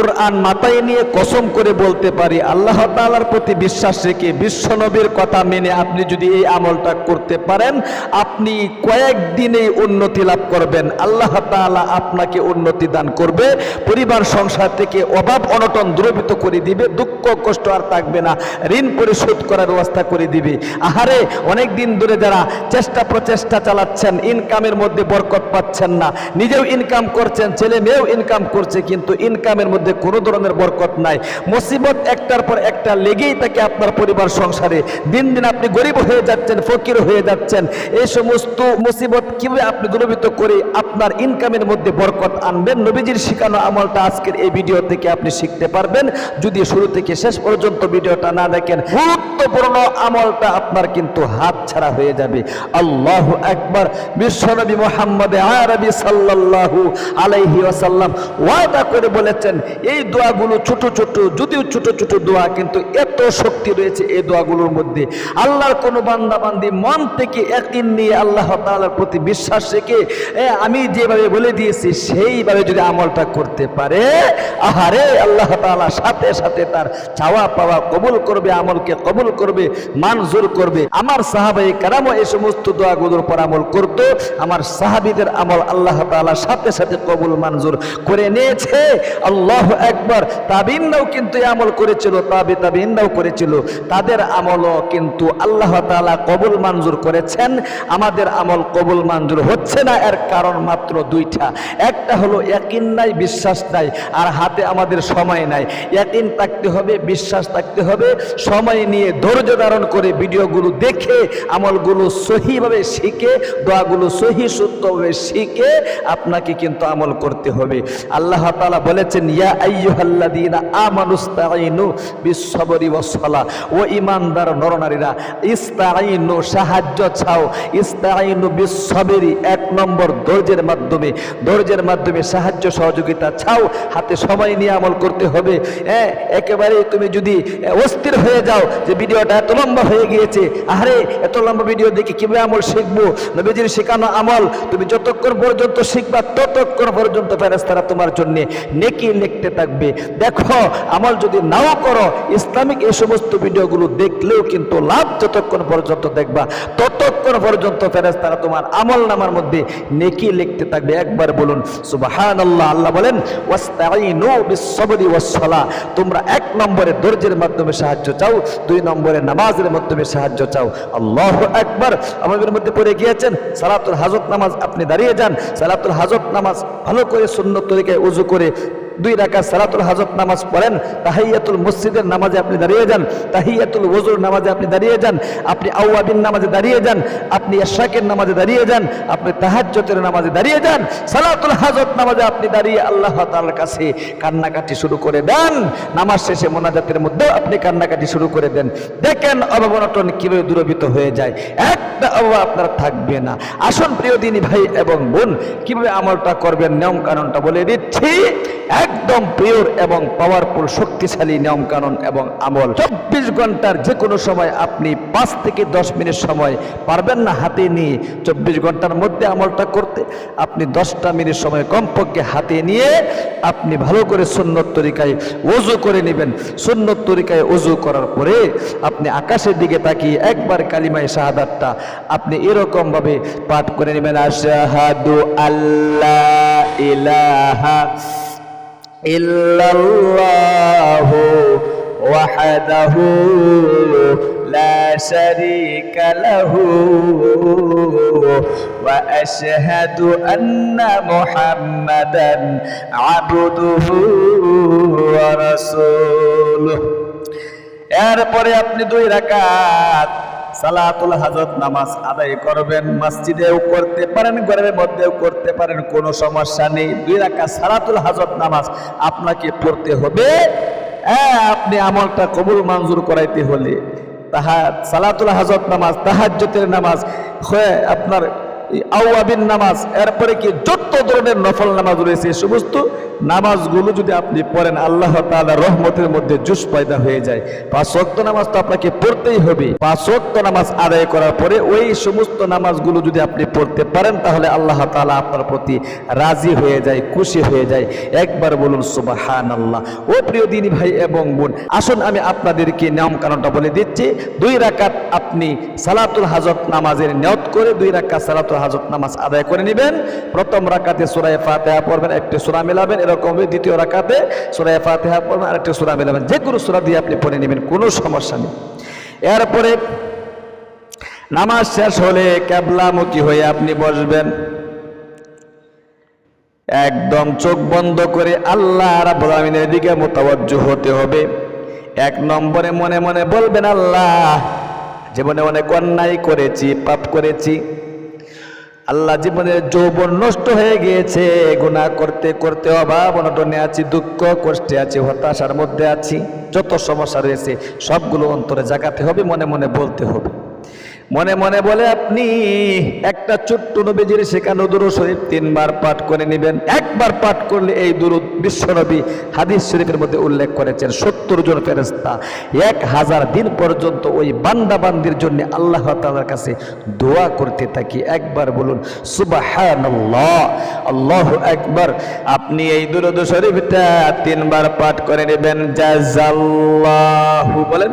কোরআন মাথায় নিয়ে কসম করে বলতে পারি, আল্লাহ তাআলার প্রতি বিশ্বাস রেখে বিশ্বনবীর কথা মেনে আপনি যদি এই আমলটা করতে পারেন, আপনি কয়েকদিনেই উন্নতি লাভ করবেন। আল্লাহ তাআলা আপনাকে উন্নতি দান করবে, পরিবার সংসার থেকে অভাব অনটন দূরীভূত করে দিবে, দুঃখ, কষ্ট আর থাকবে না, ঋণ পরিশোধ করার ব্যবস্থা করে দিবে। আহারে অনেক দিন ধরে যারা চেষ্টা প্রচেষ্টা চালাচ্ছেন, ইনকামের মধ্যে বরকত পাচ্ছেন না, নিজেও ইনকাম করছেন, ছেলে মেয়েও ইনকাম করছে, কিন্তু ইনকামের মধ্যে কোনো ধরনের বরকত নাই। মুসিবত একটার পর একটা লেগেই থাকে আপনার পরিবার সংসারে। দিন দিন আপনি গরিব হয়ে যাচ্ছেন, ফকির হয়ে যাচ্ছেন। এই সমস্ত মুসিবত কীভাবে আপনি দূরীভূত করে আপনার ইনকামের মধ্যে বরকত আনবেন? নবীজির শিখানো আমলটা আজকের এই ভিডিও থেকে আপনি শিখতে পারবেন। যদি শুরু থেকে শেষ পর্যন্ত ভিডিওটা না দেখেন, গুরুত্বপূর্ণ আমলটা আপনার কিন্তু হাত ছাড়া হয়ে যাবে। আল্লাহ একবার বিশ্বনবী মোহাম্মদ আরবি সাল্লাল্লাহু আলাইহি ওয়াসাল্লাম ওয়াদা করে বলেছেন এই দোয়াগুলো ছোট ছোট, যদিও ছোট ছোট দোয়া, কিন্তু এত শক্তি রয়েছে এই দোয়াগুলোর মধ্যে। আল্লাহর কোন বান্দা বান্দি মন থেকে একদিন নিয়ে আল্লাহ তাআলার প্রতি বিশ্বাস রেখে আমি যেভাবে বলে দিয়েছি, সেইভাবে যদি আমলটা করতে পারে, আহারে, আল্লাহ তাআলা সাথে সাথে তার চাওয়া পাওয়া কবুল করবে, আমলকে কবুল করবে মানজুর করবে। আমার সাহাবাই কারামও এই সমস্ত দোয়াগুলোর পর আমল করত। আমার সাহাবিদের আমল আল্লাহ তাআলা সাথে সাথে কবুল, মঞ্জুর করে নিয়েছে। আল্লাহ একবার তাবিনরাও কিন্তু আমল করেছিল, তাবি তাবিনরাও করেছিল। তাদের আমলও কিন্তু আল্লাহ তাআলা কবুল মঞ্জুর করেছেন। আমাদের আমল কবুল মঞ্জুর হচ্ছে না, এর কারণ মাত্র দুইটা। একটা হলো ইয়াকিন নাই, বিশ্বাস নাই, আর হাতে আমাদের সময় নাই। একিন থাকতে হবে, বিশ্বাস থাকতে হবে। সময় নিয়ে ধৈর্য ধারণ করে ভিডিওগুলো দেখে, আমলগুলো সহিভাবে শিখে, দোয়াগুলো সহি সত্যভাবে শিখে আপনাকে কিন্তু আমল করতে হবে। আল্লাহ তালা বলেছেন, ইয়া আইয়ুহাল্লাযীনা আমানুস্তাঈনু বিসসবরি ওয়াসসালাহ। ও ঈমানদার নরনারীরা, ইস্তাঈনু সাহায্য চাও। ইস্তাঈনু বিসসবরি এক নম্বর ধৈর্যের মাধ্যমে ধৈর্যের মাধ্যমে সাহায্য সহযোগিতা চাও। হাতে সময় নিয়ে আমল করতে হবে। হ্যাঁ একেবারে তুমি যদি অস্থির হয়ে যাও যে ভিডিওটা এত লম্বা হয়ে গিয়েছে আরে এত লম্বা ভিডিও দেখে কীভাবে আমল শিখব? নবীজির শেখানো আমল, তুমি যতক্ষণ পর্যন্ত শিখবা, ততক্ষণ পর্যন্ত ফেরেস্তারা তোমার জন্য নেকি লিখতে থাকবে। দেখো, আমল যদি নাও করো, ইসলামিক এই সমস্ত ভিডিওগুলো দেখলেও কিন্তু লাভ যতক্ষণ পর্যন্ত দেখবা, ততক্ষণ পর্যন্ত ফেরেস্তারা তোমার আমল নামার মধ্যে নেকি লিখতে থাকবে। একবার বলুন, সুবহানাল্লাহ, আল্লাহ আল্লাহ বলেন তোমরা এক নম্বরে ধৈর্যের মাধ্যমে সাহায্য চাও, দুই নম্বরে নামাজের মাধ্যমে সাহায্য চাও। আল্লাহ একবার আমাদের মধ্যে পড়ে গিয়েছেন, সালাতুল হাজত নামাজ আপনি দাঁড়িয়ে যান, সালাতুল হাজত নামাজ ভালো করে সুন্নত তরিকায় উজু করে দুই রাকাত সালাতুল হাজত নামাজ পড়েন, তাহিয়াতুল মসজিদের নামাজে আপনি দাঁড়িয়ে যান, তাহিয়াতুল ওজুর নামাজে আপনি দাঁড়িয়ে যান, আপনি আউয়াবিন নামাজে দাঁড়িয়ে যান, আপনি এশাকের নামাজে দাঁড়িয়ে যান, আপনি তাহাজ্জতের নামাজে দাঁড়িয়ে যান, সালাতুল হাজত নামাজে আপনি দাঁড়িয়ে আল্লাহ তাআলার কাছে কান্নাকাটি শুরু করে দেন, নামাজ শেষে মোনাজাতের মধ্যেও আপনি কান্নাকাটি শুরু করে দেন। দেখেন অভাবনটন কীভাবে দূরবিত হয়ে যায়, একটা অভাব আপনার থাকবে না। আসুন প্রিয় দিনী ভাই এবং বোন, কীভাবে আমলটা করবেন নিয়ম কানুনটা বলে দিচ্ছি একদম পিওর এবং পাওয়ারফুল শক্তিশালী নিয়ম কানুন এবং আমল। চব্বিশ ঘণ্টার যে কোনো সময় আপনি পাঁচ থেকে দশ মিনিট সময় পারবেন না হাতে নিয়ে। চব্বিশ ঘণ্টার মধ্যে আমলটা করতে আপনি দশটা মিনিট সময় কমপক্ষে হাতে নিয়ে আপনি ভালো করে সুন্নত তরিকায় ওজু করে নেবেন। সুন্নত তরিকায় ওজু করার পরে আপনি আকাশের দিকে তাকিয়ে একবার কালিমায় শাহাদাতটা আপনি এরকমভাবে পাঠ করে নেবেন, আশাহাদু আল্লাহ ইলাহা ইল্লাল্লাহু ওয়াহদাহু শারীকা লাহু ওয়া আশহাদু আন্না মুহাম্মাদান আবদুহু ওয়া এরপরে আপনি দুই রাকাত সালাতুল হাজত নামাজ আদায় করবেন, মসজিদেও করতে পারেন, ঘরের মধ্যেও করতে পারেন, কোনো সমস্যা নেই। দুই রাকাত সালাতুল হাজত নামাজ আপনাকে পড়তে হবে। হ্যাঁ আপনি আমলটা কবুল মঞ্জুর করাইতে হলে। তাহা সালাতুল হাজত নামাজ তাহাজ্জতের নামাজ, হয়ে, আপনার এই আউয়াবিন নামাজ, এরপরে কি যত ধরনের নফল নামাজ রয়েছে সমস্ত নামাজগুলো যদি আপনি পড়েন, আল্লাহ তাআলা রহমতের মধ্যে জুস পয়দা হয়ে যায়। পাঁচ ওয়াক্ত নামাজ তো আপনাকে পড়তেই হবে। পাঁচ ওয়াক্ত নামাজ আদায় করার পরে ওই সমস্ত নামাজগুলো যদি আপনি পড়তে পারেন, তাহলে আল্লাহ তাআলা আপনার প্রতি রাজি হয়ে যায়, খুশি হয়ে যায়। একবার বলুন সুবাহান আল্লাহ ও প্রিয় দিনী ভাই এবং বোন, আসুন আমি আপনাদেরকে নিয়ম কারণটা বলে দিচ্ছি। দুই রাকাত আপনি সালাতুল হাজত নামাজের নিয়ত করে দুই রাকাত সালাতুল হাজত নামাজ আদায় করে নেবেন। প্রথম রাকাতে সুরায় ফাতেহা পড়বেন, একটি সুরা মেলাবেন এরকম দ্বিতীয় রাকাতে সুরায় ফাতেহা পড়বেন, আরেকটি সুরা মেলাবেন। যে কোনো সুরা দিয়ে আপনি পড়ে নেবেন, কোনো সমস্যা নেই। এরপরে নামাজ শেষ হলে ক্যাবলামুখী হয়ে আপনি বসবেন। একদম চোখ বন্ধ করে আল্লাহ রাব্বুল দিকে মোতাবজ্জ হতে হবে। এক নম্বরে মনে মনে বলবেন, আল্লাহ, জীবনে অনেক অন্যায় করেছি, পাপ করেছি। আল্লাহ জীবনে যৌবন নষ্ট হয়ে গিয়েছে গুণা করতে করতে অভাব, অনটনে আছি, দুঃখ, কষ্টে আছি, হতাশার মধ্যে আছি, যত সমস্যা রয়েছে, সবগুলো অন্তরে জাগাতে হবে, মনে মনে বলতে হবে। মনে মনে বলে, আপনি একটা ছোট্ট নবীজির শেখানো দুরুদ শরীফ তিনবার পাঠ করে নেবেন। একবার পাঠ করলে এই দুরুদ বিশ্বনবী হাদিস শরীফের মধ্যে উল্লেখ করেছেন, সত্তর জন ফেরেস্তা এক হাজার দিন পর্যন্ত ওই বান্দা বান্দির জন্য আল্লাহ তাআলার কাছে দোয়া করতে থাকি। একবার বলুন, সুবহানাল্লাহ, আল্লাহু আকবার, আপনি এই দুরুদ শরীফটা তিনবার পাঠ করে নেবেন। জাযাল্লাহু, বলেন।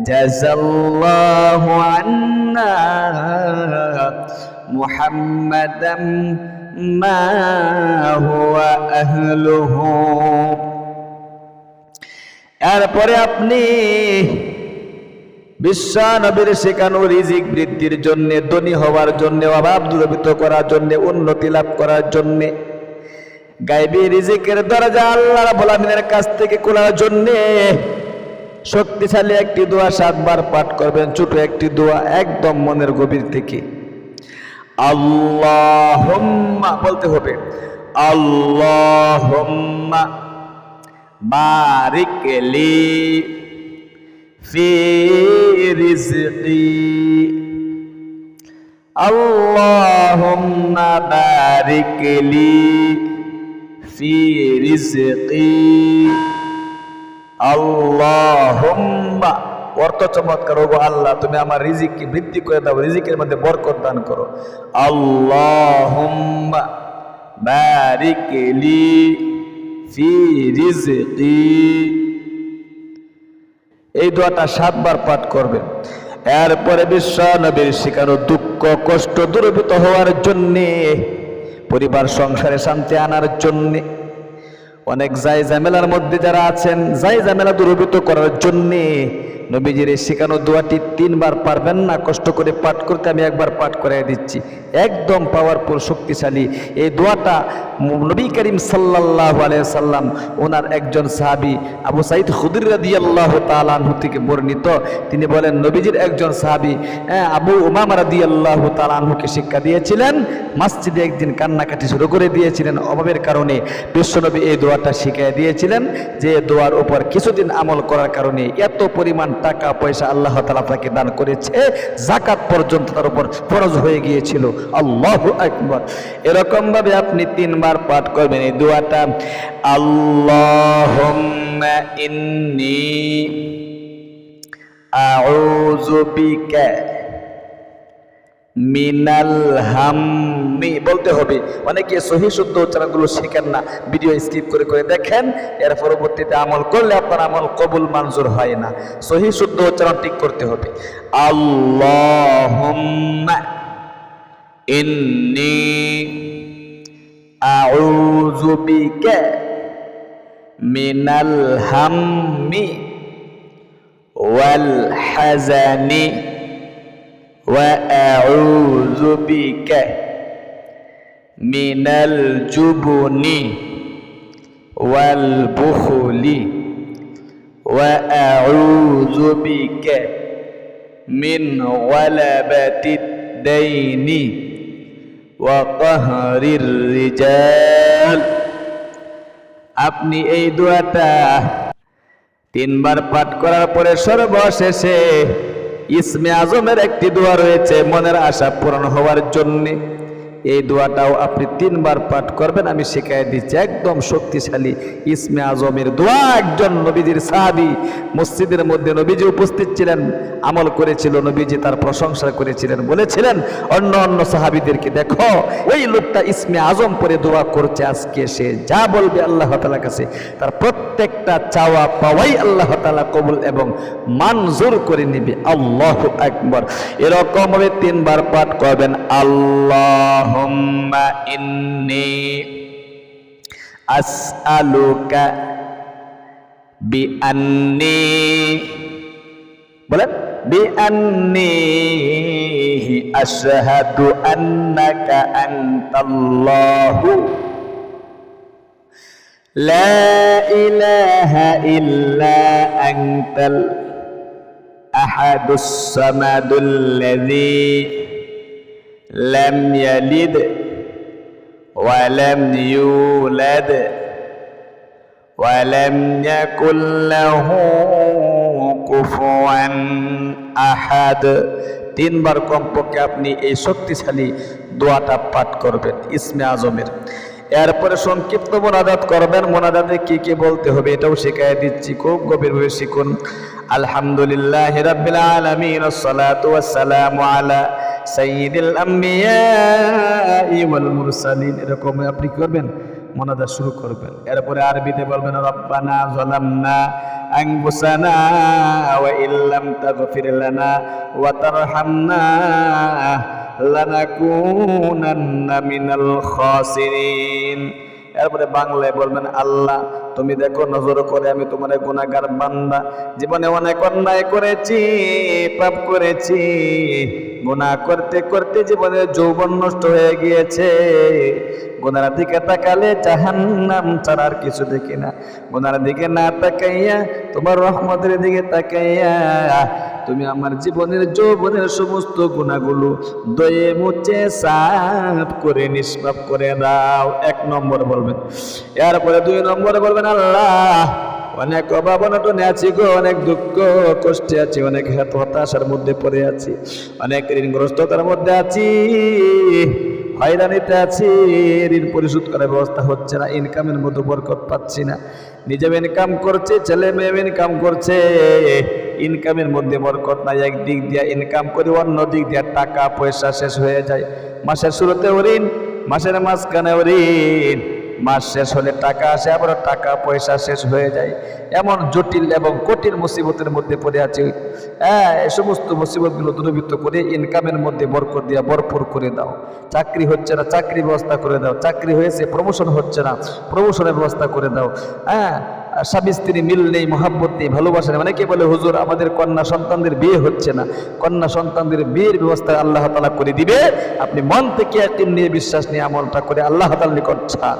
جزى الله عنا محمدا ما هو أهله এরপরে আপনি বিশ্ব নবীর শেখানো রিজিক বৃদ্ধির জন্য ধনী হওয়ার জন্য অভাব দূরীভূত করার জন্য উন্নতি লাভ করার জন্য গাইবী রিজিকের দরজা আল্লাহ রাব্বুল আলামিনের কাছ থেকে খোলার জন্যে শক্তিশালী একটি দোয়া সাতবার পাঠ করবেন, ছোট একটি দোয়া একদম মনের গভীর থেকে। আল্লাহ বলতে হবে আল্লাহ বারিকলি ফি রিজকি। রিজকি। আল্লাহুম্মা। অর্থ চমৎকার, ওগো আল্লাহ, তুমি আমার রিজিককে বৃদ্ধি করে দাও, রিজিকের মধ্যে বরকত দান করো। আল্লাহুম্মা বারিক লি ফি রিজকি। এই দোয়াটা সাতবার পাঠ করবেন। এরপরে বিশ্ব নবীর শিকারও দুঃখ, কষ্ট দূরীভূত হওয়ার জন্যে, পরিবার, সংসারে শান্তি আনার জন্যে অনেক জায় ঝামেলার মধ্যে যারা আছেন জাই ঝামেলা দূরীভূত করার জন্যে নবীজির এই শেখানো দোয়াটি তিনবার পারবেন না কষ্ট করে পাঠ করতে আমি একবার পাঠ করাই দিচ্ছি। একদম পাওয়ারফুল শক্তিশালী। এই দোয়াটা নবী করিম সাল্লাহ সাল্লাম ওনার একজন সাহাবি আবু সাইদ খুদির রাদি আল্লাহ তালাহু থেকে বর্ণিত। তিনি বলেন নবীজির একজন সাহাবি হ্যাঁ, আবু উমাম রাদি আল্লাহ তালাহুকে শিক্ষা দিয়েছিলেন মসজিদে একদিন কান্নাকাটি শুরু করে দিয়েছিলেন অভাবের কারণে। বিশ্বনবী এই দোয়াটা শিখিয়ে দিয়েছিলেন যে দোয়ার উপর কিছুদিন আমল করার কারণে এত পরিমাণ টাকা, পয়সা আল্লাহ তালা তাকে দান করেছে। জাকাত পর্যন্ত তার উপর ফরজ হয়ে গিয়েছিল। আল্লাহ একবার এরকম ভাবে আপনি তিনবার পাঠ করবেন এই দোয়াটা। আল্লাহ ইন্নি আউযু বিকা মিনাল হাম্মি। বলতে হবে, অনেকে সহি শুদ্ধ উচ্চারণগুলো শেখেন না, ভিডিও স্কিপ করে করে দেখেন, এর পরবর্তীতে আমল করলে আপনার আমল কবুল মঞ্জুর হয় না। সহি শুদ্ধ উচ্চারণ ঠিক করতে হবে। আল্লাহুম্মা ইন্নি আউযু মিনাল হাম্মি ওয়াল হাজানি وأعوذ بك من الجبن والبخل وأعوذ بك من غلبة الدين وقهر الرجال আপনি এই দোয়াটা তিনবার পাঠ করার পরে সর্বশেষে ইসমে আজমের একটি দোয়া রয়েছে মনের আশা পূরণ হওয়ার জন্যে। এই দোয়াটাও আপনি তিনবার পাঠ করবেন, আমি শিখাই দিচ্ছি একদম শক্তিশালী। ইসমে আজমের দোয়া একজন নবীজির সাহাবি। মসজিদের মধ্যে নবীজি উপস্থিত ছিলেন, আমল করেছিল নবীজি, তার প্রশংসা করেছিলেন, বলেছিলেন, অন্য অন্য সাহাবিদেরকে দেখো ওই লোকটা ইসমে আজম পরে দোয়া করছে, আজকে সে যা বলবে আল্লাহ তালার কাছে, তার প্রত্যেকটা চাওয়া পাওয়াই আল্লাহ তালা কবুল এবং মানজুর করে নিবে। আল্লাহ একবার এরকম ভাবে তিনবার পাঠ করবেন, আল্লাহ Allahumma inni as'aluka bi anni. Boleh? Bi anni asyhadu annaka antallahu. La ilaha illa antal ahadus samadul ladzi لم يلد ولم يولد ولم يكن له কুফুয়া আহাদ তিনবার কমপক্ষে আপনি এই শক্তিশালী দোয়াটা পাঠ করবেন ইসমে আজমের এরপরে সংক্ষিপ্ত মোনাজাত করবেন মোনাজাতে কি কি বলতে হবে এটাও শিখাই দিচ্ছি খুব গভীরভাবে শিখুন আলহামদুলিল্লাহ রাব্বিল আলামিন আসসালাতু ওয়াসসালামু আলা আম্বিয়া ওয়াল মুরসালিন। এরকম আপনি করবেন মনাদা শুরু করবেন। এরপরে আরবিতে বলবেন, রব্বানা যালামনা আনফুসানা ওয়া ইল্লাম তাগফির লানা ওয়া তারহামনা লানাকুনান্না মিনাল খাসিরিন। এরপরে বাংলায় বলবেন, আল্লাহ, তুমি দেখো নজর করে আমি তোমার গুণাগার বান্দা। জীবনে অনেক অন্যায় করেছি, পাপ করেছি গুনাহ করতে করতে জীবনে যৌবন নষ্ট হয়ে গিয়েছে। গুনার দিকে তাকালে জাহান্নাম ছাড়া আর কিছু দেখি না। গুনার দিকে না তাকাইয়া তোমার রহমতের দিকে তাকাইয়া তুমি আমার জীবনের যৌবনের সমস্ত গুণাগুলো দয়ে মুছে সাফ করে, নিষ্পাপ করে দাও। এক নম্বর বলবেন। এরপরে দুই নম্বর বলবেন, আল্লাহ অনেক অভাব, অনটনে আছি গো, অনেক দুঃখ, কষ্টে আছি, অনেক হাত হতাশার মধ্যে পড়ে আছি, অনেক ঋণগ্রস্ততার মধ্যে আছি, হয়রানিতে আছি, ঋণ পরিশোধ করার ব্যবস্থা হচ্ছে না ইনকামের মধ্যে বরকত পাচ্ছি না নিজে ইনকাম করছে ছেলে মেয়ে ইনকাম করছে ইনকামের মধ্যে বরকত নাই একদিক দিয়ে ইনকাম করি, অন্য দিক দিয়ে টাকা পয়সা শেষ হয়ে যায়, মাসের শুরুতে ঋণ, মাসের মাঝখানে ঋণ মাস শেষ হলে টাকা আসে আবার টাকা, পয়সা শেষ হয়ে যায়। এমন জটিল এবং কঠিন মুসিবতের মধ্যে পড়ে আছে। হ্যাঁ এই সমস্ত মুসিবতগুলো দূরীভূত করে ইনকামের মধ্যে বরকত দিয়া ভরপুর করে দাও। চাকরি হচ্ছে না চাকরি ব্যবস্থা করে দাও। চাকরি হয়েছে প্রমোশন হচ্ছে না প্রমোশনের ব্যবস্থা করে দাও। হ্যাঁ স্বামী স্ত্রী মিল নেই, মহাব্বত নেই, ভালোবাসা নেই। অনেকে বলে, হুজুর, আমাদের কন্যা সন্তানদের বিয়ে হচ্ছে না। কন্যা সন্তানদের বিয়ের ব্যবস্থা আল্লাহ তালা করে দিবে। আপনি মন থেকে একদিন নিয়ে বিশ্বাস নিয়ে আমলটা করে আল্লাহ তাল নিকট চান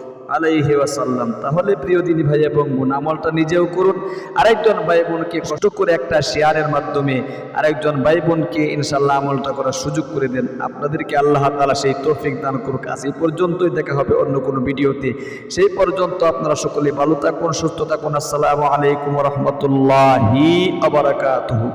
আলাইহি ওয়াসাল্লাম। তাহলে প্রিয় দিনী ভাই এবং বোন, আমলটা নিজেও করুন, আরেকজন ভাই বোনকে কষ্ট করে একটা শেয়ারের মাধ্যমে আরেকজন ভাই বোনকে ইনশাল্লাহ আমলটা করার সুযোগ করে দেন। আপনাদেরকে আল্লাহ তালা সেই তৌফিক দান করুক। আজ এই পর্যন্তই দেখা হবে অন্য কোনো ভিডিওতে। সেই পর্যন্ত আপনারা সকলে ভালো থাকুন, সুস্থ থাকুন। আসসালামু আলাইকুম রহমতুল্লাহি আবরাকাতুহু